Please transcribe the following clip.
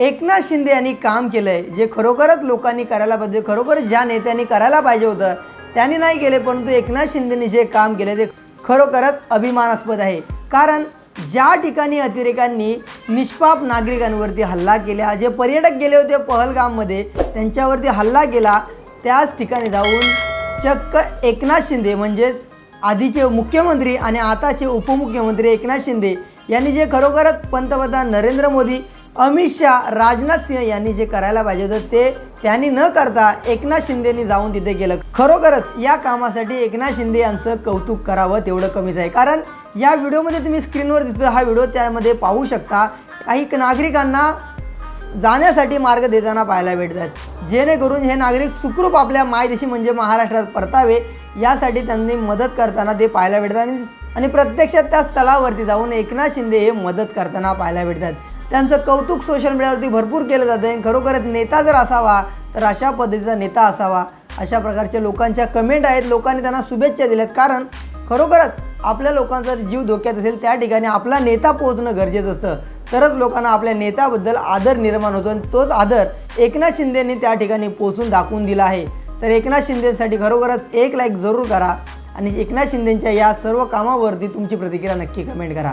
एकनाथ शिंदे यांनी काम केलं आहे जे खरोखरच लोकांनी करायला पाहिजे खरोखरच ज्या नेत्यांनी करायला पाहिजे होतं त्यांनी नाही केले परंतु एकनाथ शिंदेनी जे काम केलं ते खरोखरच अभिमानास्पद आहे. कारण ज्या ठिकाणी अतिरेकांनी निष्पाप नागरिकांवरती हल्ला केला जे पर्यटक गेले होते पहलगाममध्ये त्यांच्यावरती हल्ला केला त्याच ठिकाणी जाऊन चक्क एकनाथ शिंदे म्हणजेच आधीचे मुख्यमंत्री आणि आताचे उपमुख्यमंत्री एकनाथ शिंदे यांनी जे खरोखरच पंतप्रधान नरेंद्र मोदी अमित शहा राजनाथ सिंह यांनी जे करायला पाहिजे होतं ते त्यांनी न करता एकनाथ शिंदेनी जाऊन तिथे गेलं खरोखरच या कामासाठी एकनाथ शिंदे यांचं कौतुक करावं तेवढं कमीच आहे. कारण या व्हिडिओमध्ये तुम्ही स्क्रीनवर दिसतो हा व्हिडिओ त्यामध्ये पाहू शकता काही नागरिकांना जाण्यासाठी मार्ग देताना पाहायला भेटतात. जेणेकरून हे नागरिक सुखरूप आपल्या मायदेशी म्हणजे महाराष्ट्रात परतावे यासाठी त्यांनी मदत करताना ते पाहायला भेटतात. आणि आणि प्रत्यक्षात त्या स्थळावरती जाऊन एकनाथ शिंदे हे मदत करताना पाहायला भेटतात. त्यांचं कौतुक सोशल मीडियावरती भरपूर केलं जातं आणि खरोखरच नेता जर असावा तर अशा पद्धतीचा नेता असावा अशा प्रकारच्या लोकांच्या कमेंट आहेत. लोकांनी त्यांना शुभेच्छा दिल्यात. कारण खरोखरच आपल्या लोकांचा जीव धोक्यात असेल त्या ठिकाणी आपला नेता पोहोचणं गरजेचं असतं. तरच लोकांना आपल्या नेत्याबद्दल आदर निर्माण होतो आणि तोच आदर एकनाथ शिंदेंनी त्या ठिकाणी पोचून दाखवून दिला आहे. तर एकनाथ शिंदेसाठी खरोखरच एक लाईक जरूर करा आणि एकनाथ शिंदेंच्या या सर्व कामावरती तुमची प्रतिक्रिया नक्की कमेंट करा.